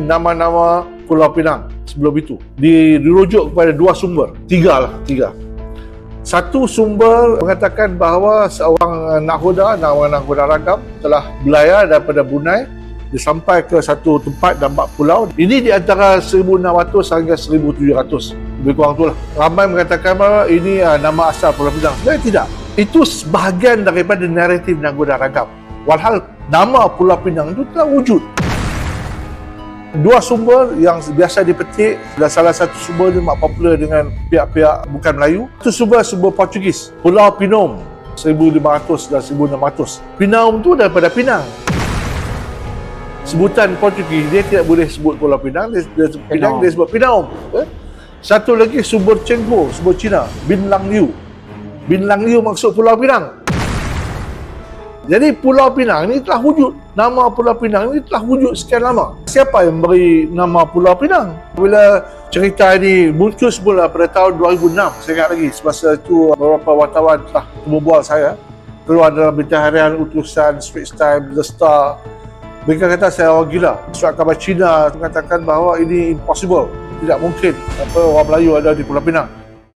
nama-nama Pulau Pinang sebelum itu. Di- dirujuk kepada dua sumber. Tiga lah tiga. Satu sumber mengatakan bahawa seorang nahoda nama nahoda ragam telah belayar daripada Brunei. Dia sampai ke satu tempat dan empat pulau. Ini di antara 1600 hingga 1700 lebih kurang itulah ramai mengatakan bahawa ini uh, nama asal Pulau Pinang. Sebenarnya tidak. Itu sebahagian daripada naratif nahoda ragam. Walhal nama Pulau Pinang itu telah wujud dua sumber yang biasa dipetik dan salah satu sumber ni mak popular dengan pihak-pihak bukan Melayu. Itu sumber sumber Portugis. Pulau Pinom 1500 dan 1600 Pinom tu daripada Pinang. Sebutan Portugis dia tidak boleh sebut Pulau Pinang. Dia, dia sebut Pinang dia sebut Pinom eh? satu lagi sumber Cengho sumber Cina Bin Lang Liu Bin Lang Liu maksud Pulau Pinang jadi Pulau Pinang ini telah wujud. Nama Pulau Pinang ini telah wujud sekian lama. Siapa yang beri nama Pulau Pinang? Bila cerita ini muncul semula pada tahun 2006, saya ingat lagi. Semasa itu beberapa wartawan telah berbual saya. Keluar dalam berita harian utusan, Straits Times, The Star. Mereka kata saya orang gila. Surat khabar Cina mengatakan bahawa ini impossible. Tidak mungkin apa orang Melayu ada di Pulau Pinang.